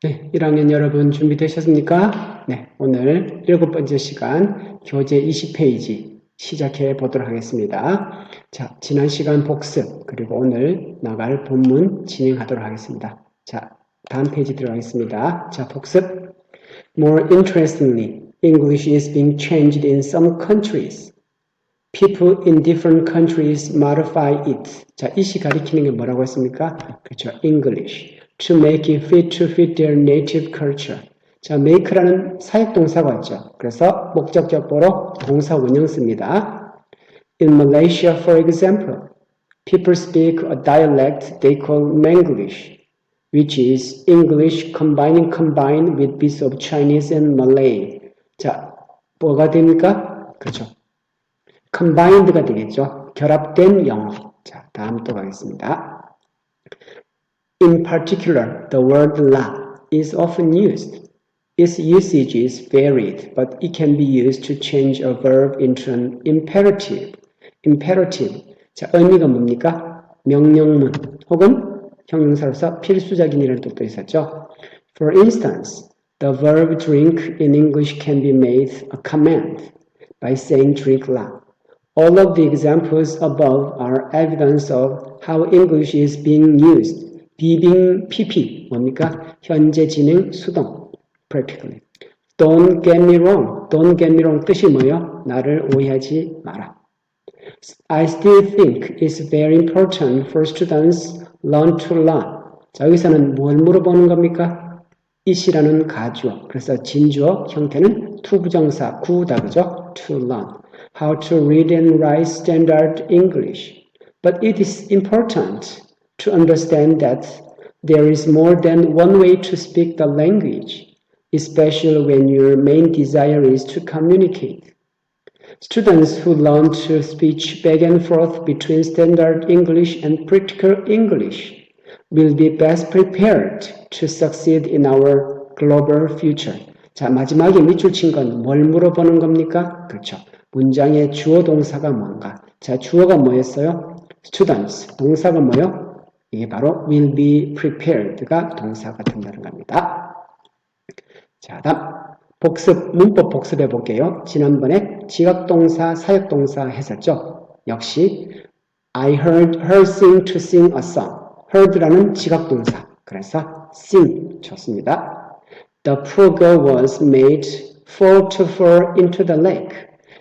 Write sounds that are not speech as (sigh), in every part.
네, 1학년 여러분 준비되셨습니까? 네, 오늘 일곱 번째 시간 교재 20페이지 시작해 보도록 하겠습니다. 자, 지난 시간 복습 그리고 오늘 나갈 본문 진행하도록 하겠습니다. 자, 다음 페이지 들어가겠습니다. 자, 복습. More interestingly, English is being changed in some countries. People in different countries modify it. 자, 이시 가리키는 게 뭐라고 했습니까? 그렇죠. English. To make it fit to fit their native culture. 자, make라는 사역 동사가 있죠. 그래서 목적격 보로 동사 원형 씁니다. In Malaysia, for example, people speak a dialect they call Manglish, which is English combining combined with bits of Chinese and Malay. 자, 뭐가 됩니까? 그렇죠. combined가 되겠죠. 결합된 영어. 자, 다음 또 가겠습니다. In particular, the word la is often used. Its usage is varied, but it can be used to change a verb into an imperative. imperative. 자, 의미가 뭡니까? 명령문 혹은 형용사로서 필수적인이라는 뜻도 있었죠. For instance, the verb drink in English can be made a command by saying drink la. All of the examples above are evidence of how English is being used. 비빙 PP 뭡니까? 현재 진행 수동 practically. Don't get me wrong. Don't get me wrong 뜻이 뭐예요? 나를 오해하지 마라. I still think it's very important for students learn to learn. 자, 여기서는 뭘 물어보는 겁니까? it이라는 가주어. 그래서 진주어 형태는 투부정사 구다 그죠? to learn. How to read and write standard English. But it is important to understand that there is more than one way to speak the language, especially when your main desire is to communicate. Students who learn to speak back and forth between standard English and practical English will be best prepared to succeed in our global future. 자, 마지막에 밑줄 친 건 뭘 물어보는 겁니까? 그렇죠. 문장의 주어 동사가 뭔가. 자, 주어가 뭐였어요? students. 동사가 뭐요? 이게 바로 will be prepared가 동사가 된다는 겁니다. 자, 다음 복습, 문법 복습해 볼게요. 지난번에 지각동사, 사역동사 했었죠. 역시 I heard her sing to sing a song. heard라는 지각동사. 그래서 sing 좋습니다. The poor girl was made fall to fall into the lake.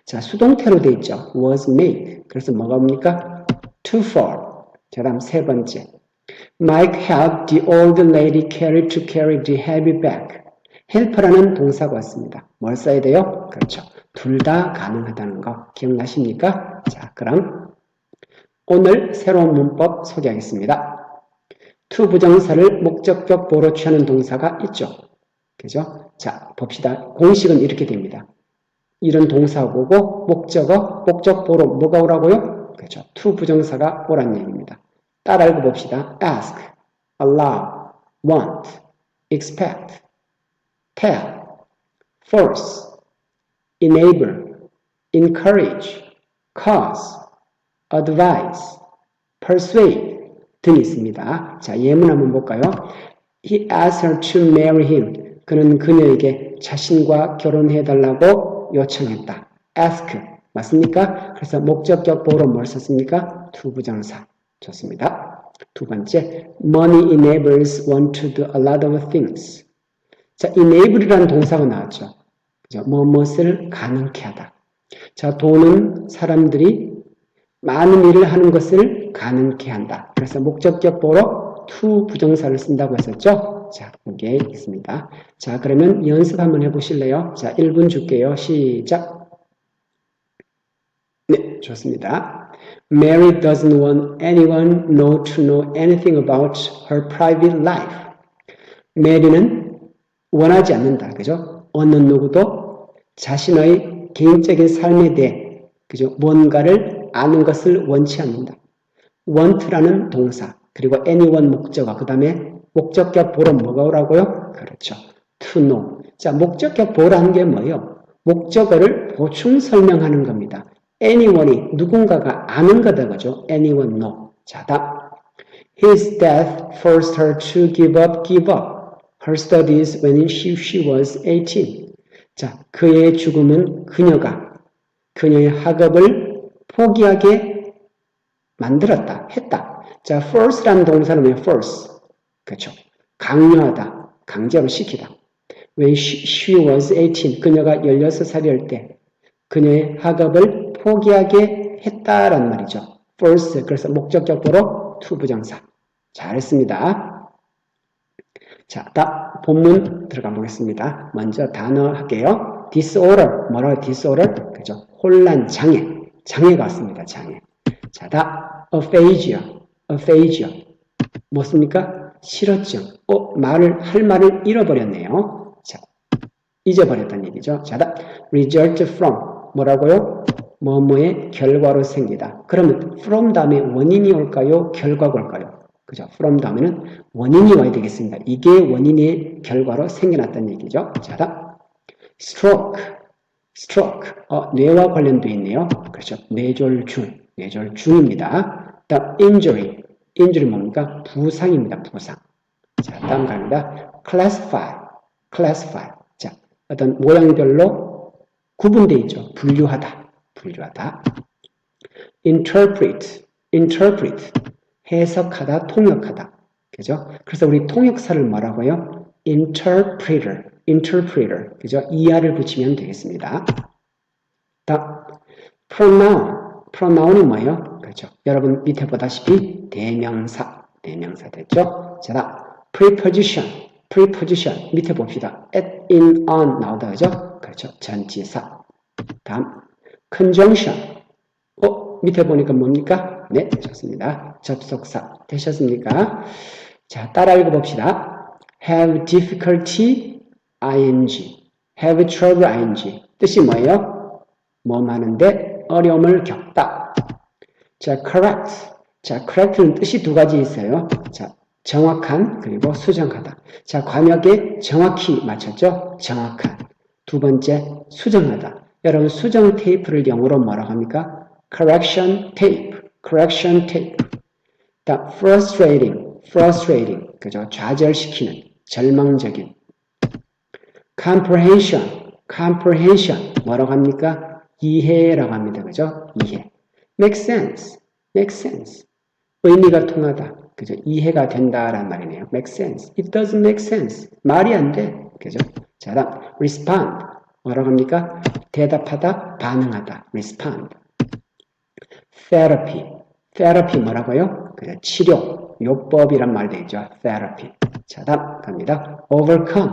자, 수동태로 돼 있죠. was made. 그래서 뭐가 옵니까? to fall. 자, 다음 세 번째. Mike helped the old lady carry to carry the heavy bag. help라는 동사가 왔습니다. 뭘 써야 돼요? 그렇죠. 둘 다 가능하다는 거 기억나십니까? 자, 그럼 오늘 새로운 문법 소개하겠습니다. to 부정사를 목적격 보로 취하는 동사가 있죠. 그죠? 자, 봅시다. 공식은 이렇게 됩니다. 이런 동사고고 목적어, 목적 보로 뭐가 오라고요? 그렇죠. to 부정사가 오란 얘기입니다. 따라 읽어봅시다. ask, allow, want, expect, tell, force, enable, encourage, cause, advise, persuade 등이 있습니다. 자, 예문 한번 볼까요? He asked her to marry him. 그는 그녀에게 자신과 결혼해달라고 요청했다. ask 맞습니까? 그래서 목적격 보로 뭘 썼습니까? 투부정사. 좋습니다. 두 번째, money enables one to do a lot of things. 자, enable이라는 동사가 나왔죠. 그죠? 무엇을 가능케 하다. 자, 돈은 사람들이 많은 일을 하는 것을 가능케 한다. 그래서 목적격 보러 to 부정사를 쓴다고 했었죠. 자, 거기에 있습니다. 자, 그러면 연습 한번 해보실래요? 자, 1분 줄게요. 시작. 네, 좋습니다. Mary doesn't want anyone know to know anything about her private life. 메리는 원하지 않는다. 그죠? 어느 누구도 자신의 개인적인 삶에 대해 그죠? 뭔가를 아는 것을 원치 않는다. want라는 동사, 그리고 anyone 목적어, 그 다음에 목적격 보러 뭐가 오라고요? 그렇죠. to know. 자, 목적격 보라는 게 뭐예요? 목적어를 보충 설명하는 겁니다. Anyone이 누군가가 아는 거다, 그죠? anyone know. 자, 다음. His death forced her to give up, give up her studies when she, she was 18. 자, 그의 죽음은 그녀가 그녀의 학업을 포기하게 만들었다, 했다. 자, force라는 동사는 왜 force? 그렇죠. 강요하다, 강제로 시키다. When she, she was 18, 그녀가 16살일 때 그녀의 학업을 포기하게 했다란 말이죠. force, 그래서 목적격보로 to 부정사. 잘했습니다. 자, 다 본문 들어가 보겠습니다. 먼저 단어 할게요. disorder, 뭐라고 disorder? 그죠? 혼란, 장애. 장애가 왔습니다. 장애. 자, 다 aphasia, aphasia. 뭐습니까? 실어증. 어, 말을, 할 말을 잃어버렸네요. 자, 잊어버렸다는 얘기죠. 자, 다 result from. 뭐라고요? 뭐뭐의 결과로 생기다. 그러면 from 다음에 원인이 올까요? 결과가 올까요? 그죠? from 다음에는 원인이 와야 되겠습니다. 이게 원인의 결과로 생겨났다는 얘기죠. 자, 다 stroke, stroke. 어, 뇌와 관련돼 있네요. 그렇죠. 뇌졸중, 뇌졸중입니다. 다음 injury, injury 뭡니까? 부상입니다. 부상. 자, 다음 갑니다. classify, classify. 자, 어떤 모양별로 구분돼 있죠. 분류하다, 분류하다. interpret, interpret. 해석하다, 통역하다. 그죠? 그래서 우리 통역사를 뭐라고요? interpreter, interpreter. 그죠? ER을 붙이면 되겠습니다. 다음, pronoun. pronoun이 뭐예요? 그렇죠. 여러분 밑에 보다시피 대명사, 대명사 됐죠? 자, 다음, preposition, preposition. 밑에 봅시다. at, in, on 나오다, 그죠? 그렇죠. 전치사. 다음, conjunction. 어, 밑에 보니까 뭡니까? 네, 좋습니다. 접속사 되셨습니까? 자, 따라 읽어봅시다. have difficulty, ing. have trouble, ing. 뜻이 뭐예요? 뭐 하는데 어려움을 겪다. 자, correct. 자, correct는 뜻이 두 가지 있어요. 자, 정확한 그리고 수정하다. 자, 관역에 정확히 맞췄죠? 정확한. 두 번째, 수정하다. 여러분 수정 테이프를 영어로 뭐라고 합니까? correction tape. correction tape. 다 frustrating, frustrating, 그죠? 좌절시키는, 절망적인. comprehension, comprehension, 뭐라고 합니까? 이해라고 합니다, 그죠? 이해. make sense, make sense. 의미가 통하다, 그죠? 이해가 된다라는 말이네요. make sense. It doesn't make sense. 말이 안 돼, 그죠? 자, 다음 respond, 뭐라고 합니까? 대답하다, 반응하다, respond. therapy, therapy 뭐라고요? 그 치료, 요법이란 말 되죠. therapy. 자, 다음 갑니다. overcome,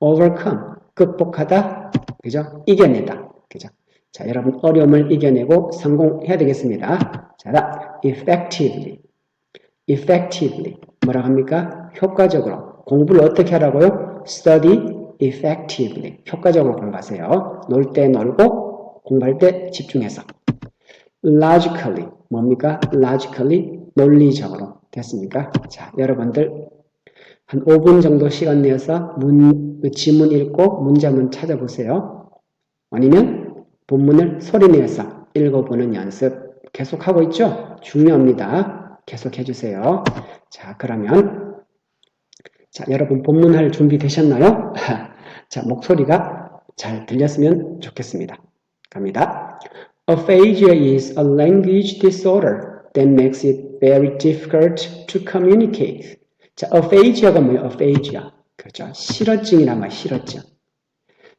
overcome, 극복하다, 그죠? 이겨내다, 그죠? 자, 여러분 어려움을 이겨내고 성공해야 되겠습니다. 자, 다음 effectively, effectively 뭐라고 합니까? 효과적으로 공부를 어떻게 하라고요? study effectively 효과적으로 공부하세요. 놀 때 놀고 공부할 때 집중해서 logically 뭡니까? logically 논리적으로 됐습니까? 자, 여러분들 한 5분 정도 시간 내어서 문, 그 지문 읽고 문장문 찾아보세요. 아니면 본문을 소리 내서 읽어보는 연습 계속하고 있죠? 중요합니다. 계속 해주세요. 자, 그러면 자, 여러분 본문할 준비 되셨나요? (laughs) 자, 목소리가 잘 들렸으면 좋겠습니다. 갑니다. Aphasia is a language disorder that makes it very difficult to communicate. 자, aphasia가 뭐예요? aphasia. 그렇죠. 실어증이란 말, 실어증.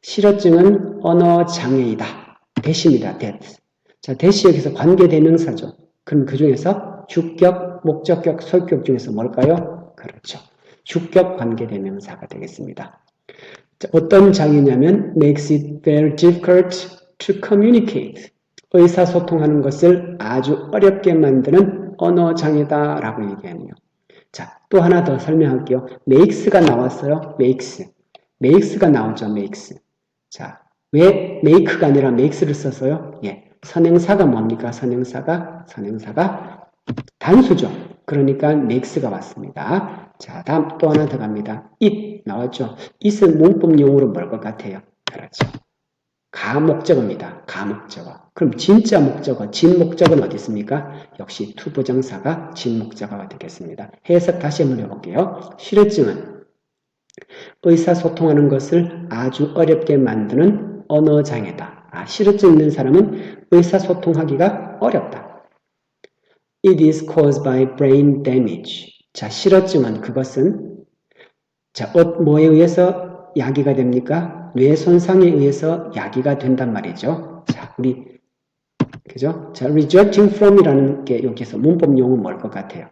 실어증은 언어 장애이다. 대시입니다. that. 자, 대시 여기서 관계 대명사죠. 그럼 그 중에서 주격, 목적격, 설격 중에서 뭘까요? 그렇죠. 주격 관계 대명사가 되겠습니다. 자, 어떤 장애냐면 makes it very difficult to communicate. 의사소통하는 것을 아주 어렵게 만드는 언어 장애다 라고 얘기하네요. 자, 또 하나 더 설명할게요. makes가 나왔어요. makes. makes가 나오죠. makes. 자, 왜 make가 아니라 makes를 써서요? 예. 선행사가 뭡니까? 선행사가 선행사가 단수죠. 그러니까 makes가 왔습니다. 자, 다음 또 하나 더 갑니다. it 나왔죠. it은 문법 용어로 뭘 것 같아요? 그렇죠. 가목적어입니다. 가목적어. 그럼 진짜 목적어, 진목적어는 어디 있습니까? 역시 투부정사가 진목적어가 되겠습니다. 해석 다시 한번 해볼게요. 실어증은 의사소통하는 것을 아주 어렵게 만드는 언어장애다. 아, 실어증 있는 사람은 의사소통하기가 어렵다. It is caused by brain damage. 자, 실어증은 그것은 자, 어, 뭐에 의해서 야기가 됩니까? 뇌 손상에 의해서 야기가 된단 말이죠. 자, 우리 그죠? 자, resulting from이라는 게 여기서 문법 용어는 뭘것 같아요?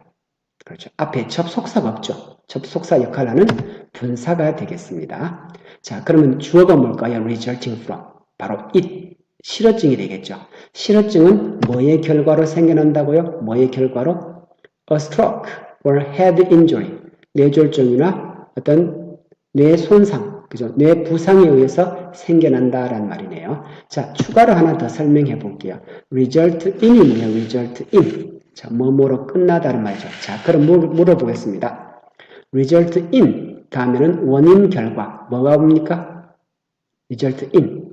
그렇죠. 앞에 접속사가 없죠. 접속사 역할을 하는 분사가 되겠습니다. 자, 그러면 주어가 뭘까요? resulting from. 바로 it. 실어증이 되겠죠. 실어증은 뭐의 결과로 생겨난다고요? 뭐의 결과로? a stroke or head injury. 뇌졸중이나 어떤 뇌 손상, 그죠? 뇌 부상에 의해서 생겨난다라는 말이네요. 자, 추가로 하나 더 설명해 볼게요. result in이 뭐예요? result in. 자, 뭐뭐로 끝나다는 말이죠. 자, 그럼 물, 물어보겠습니다. result in 다음에는 원인 결과. 뭐가 옵니까? result in.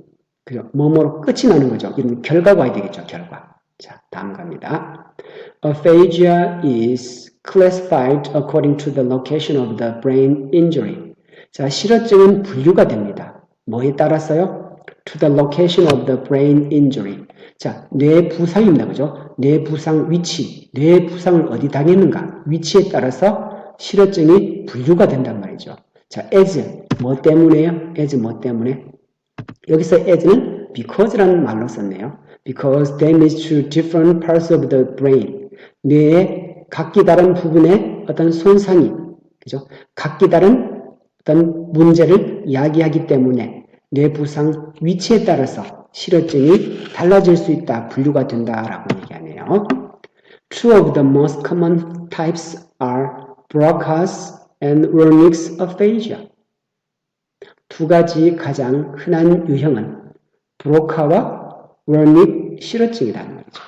그죠? 뭐뭐로 끝이 나는 거죠. 이런 결과가 와야 되겠죠. 결과. 자, 다음 갑니다. Aphasia is classified according to the location of the brain injury. 자, 실어증은 분류가 됩니다. 뭐에 따라서요? To the location of the brain injury. 자, 뇌 부상입니다. 그죠? 뇌 부상 위치, 뇌 부상을 어디 당했는가? 위치에 따라서 실어증이 분류가 된단 말이죠. 자, as, 뭐 때문에요? as 뭐 때문에? 여기서 as는 because라는 말로 썼네요. Because damage to different parts of the brain. 뇌의 각기 다른 부분에 어떤 손상이, 그죠? 각기 다른 어떤 문제를 이야기하기 때문에 뇌 부상 위치에 따라서 실어증이 달라질 수 있다, 분류가 된다라고 얘기하네요. Two of the most common types are Broca's and Wernicke's aphasia. 두 가지 가장 흔한 유형은 브로카와 월닉 실어증이라는 말이죠.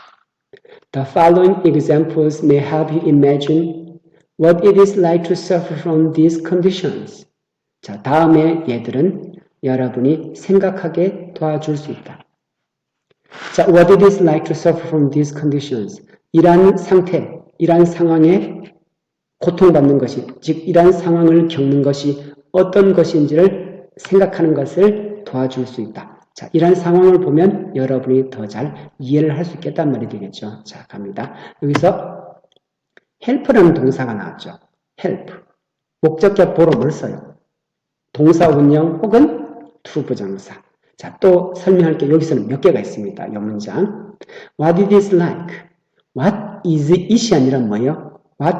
The following examples may help you imagine what it is like to suffer from these conditions. 자, 다음의 예들은 여러분이 생각하게 도와줄 수 있다. 자, what it is like to suffer from these conditions. 이러한 상태, 이러한 상황에 고통받는 것이, 즉 이러한 상황을 겪는 것이 어떤 것인지를 생각하는 것을 도와줄 수 있다. 자, 이런 상황을 보면 여러분이 더 잘 이해를 할 수 있겠단 말이 되겠죠. 자, 갑니다. 여기서 help라는 동사가 나왔죠. help. 목적격 뭘 써요? 동사 운영 혹은 to 부정사. 자, 또 설명할 게 여기서는 몇 개가 있습니다. 이 문장. What it is like. What is it이 아니라 뭐예요? What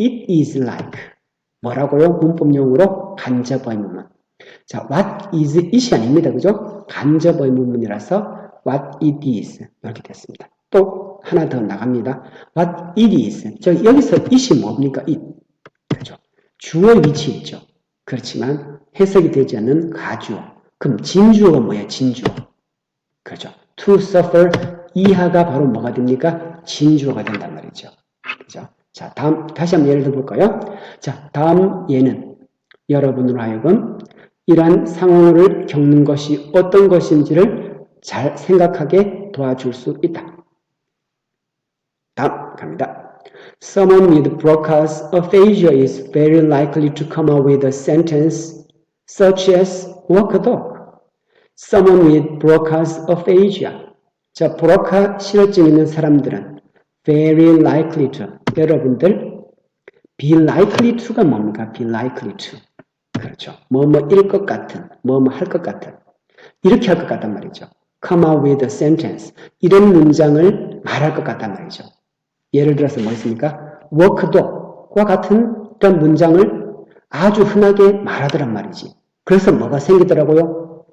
it is like. 뭐라고요? 문법용으로 간접 의문문. 자, what is it이 아닙니다. 그죠? 간접 의문문이라서 what it is 이렇게 됐습니다. 또 하나 더 나갑니다. what it is. 저 여기서 it이 뭡니까? it. 그죠? 주어 위치 있죠. 그렇지만 해석이 되지 않는 가주어. 그럼 진주어가 뭐예요? 진주어. 그죠? to suffer 이하가 바로 뭐가 됩니까? 진주어가 된단 말이죠. 그죠? 자, 다음 다시 한번 예를 들어 볼까요? 자, 다음 예는 여러분으로 하여금 이러한 상황을 겪는 것이 어떤 것인지를 잘 생각하게 도와줄 수 있다. 다음 갑니다. Someone with Broca's aphasia is very likely to come up with a sentence such as walk a dog. Someone with Broca's aphasia. 자, 브로카 실어증 있는 사람들은 very likely to. 여러분들 be likely to가 뭡니까? be likely to. 그렇죠. 뭐뭐일 것 같은, 뭐뭐 할 것 같은. 이렇게 할 것 같단 말이죠. come out with a sentence. 이런 문장을 말할 것 같단 말이죠. 예를 들어서 뭐 있습니까? work do과 같은 그런 문장을 아주 흔하게 말하더란 말이지. 그래서 뭐가 생기더라고요?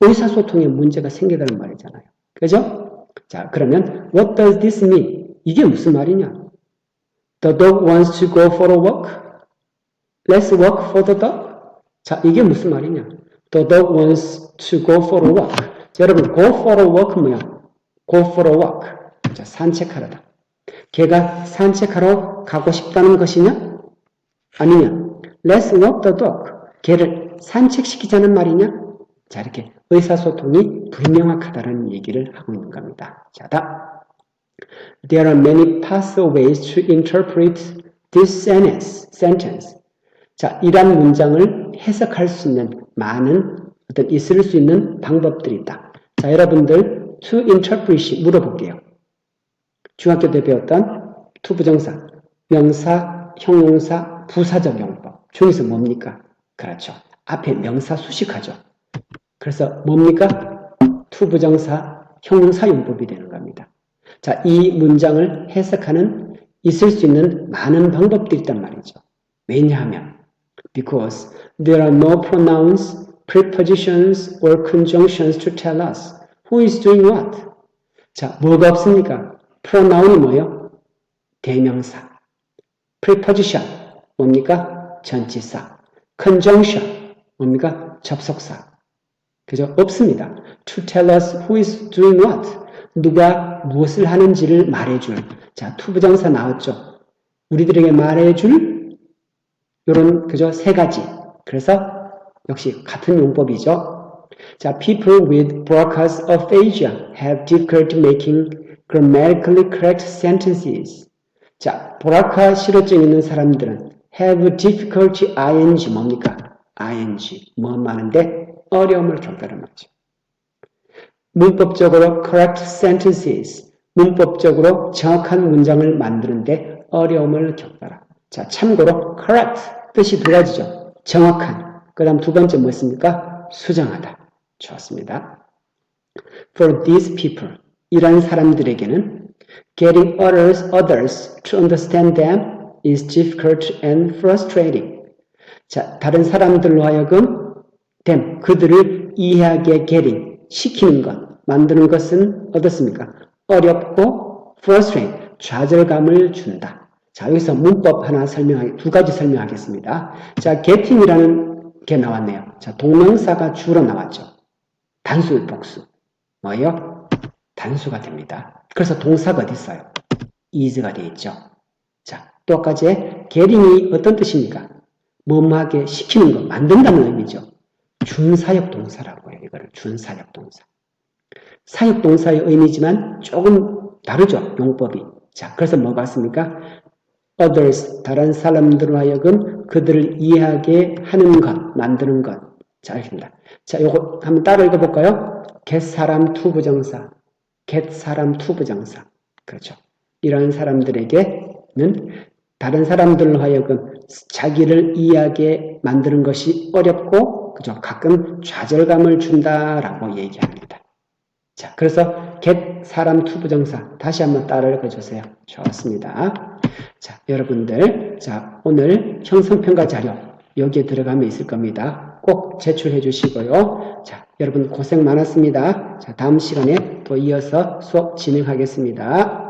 의사소통에 문제가 생기더란 말이잖아요. 그죠? 자, 그러면 what does this mean? 이게 무슨 말이냐? The dog wants to go for a walk. Let's walk for the dog. 자, 이게 무슨 말이냐? The dog wants to go for a walk. 자, 여러분, go for a walk 뭐야? go for a walk. 자, 산책하러다. 걔가 산책하러 가고 싶다는 것이냐? 아니냐? Let's walk the dog. 걔를 산책시키자는 말이냐? 자, 이렇게 의사소통이 불명확하다는 얘기를 하고 있는 겁니다. 자, 다. There are many possible ways to interpret this sentence. 자, 이러한 문장을 해석할 수 있는 많은 어떤 있을 수 있는 방법들이 있다. 자, 여러분들 to interpret 물어볼게요. 중학교 때 배웠던 to 부정사, 명사, 형용사, 부사적 용법 중에서 뭡니까? 그렇죠. 앞에 명사 수식하죠. 그래서 뭡니까? to 부정사, 형용사 용법이 되는 겁니다. 자, 이 문장을 해석하는 있을 수 있는 많은 방법들이 있단 말이죠. 왜냐하면 because there are no pronouns, prepositions or conjunctions to tell us who is doing what. 자, 뭐가 없습니까? pronoun이 뭐예요? 대명사. preposition 뭡니까? 전치사. conjunction 뭡니까? 접속사. 그죠? 없습니다. to tell us who is doing what. 누가 무엇을 하는지를 말해줄. 자, 투부정사 나왔죠? 우리들에게 말해줄 요런 그죠? 세 가지. 그래서 역시 같은 용법이죠. 자, people with Broca's aphasia have difficulty making grammatically correct sentences. 자, 보라카 실어증 있는 사람들은 have difficulty ing 뭡니까? ing 뭐 많은데 어려움을 겪다는 말이죠. 문법적으로 correct sentences 문법적으로 정확한 문장을 만드는데 어려움을 겪더라. 자, 참고로 correct 뜻이 두 가지죠. 정확한. 그 다음 두 번째 뭐였습니까? 수정하다. 좋습니다. For these people, 이런 사람들에게는 getting others, others to understand them is difficult and frustrating. 자, 다른 사람들로 하여금 them, 그들을 이해하게 getting, 시키는 것, 만드는 것은 어떻습니까? 어렵고 frustrate, 좌절감을 준다. 자, 여기서 문법 하나 설명하, 두 가지 설명하겠습니다. 자, getting이라는 게 나왔네요. 자, 동명사가 주로 나왔죠. 단수, 복수. 뭐예요? 단수가 됩니다. 그래서 동사가 어디 있어요? is가 되어 있죠. 자, 똑같이 getting이 어떤 뜻입니까? 뭐뭐하게 시키는 것, 만든다는 의미죠. 준사역 동사라고 해요. 이거를 준사역 동사. 사역 동사의 의미지만 조금 다르죠. 용법이. 자, 그래서 뭐가 왔습니까? Others, 다른 사람들로 하여금 그들을 이해하게 하는 것, 만드는 것. 자, 알겠습니다. 자, 요거 한번 따라 읽어볼까요? get 사람 투부정사. get 사람 투부정사. 그렇죠. 이러한 사람들에게는 다른 사람들로 하여금 자기를 이해하게 만드는 것이 어렵고, 그죠. 가끔 좌절감을 준다라고 얘기합니다. 자, 그래서 get 사람 투부정사 다시 한번 따라 읽어주세요. 좋습니다. 자, 여러분들, 자 오늘 형성평가 자료 여기에 들어가면 있을 겁니다. 꼭 제출해 주시고요. 자, 여러분 고생 많았습니다. 자, 다음 시간에 또 이어서 수업 진행하겠습니다.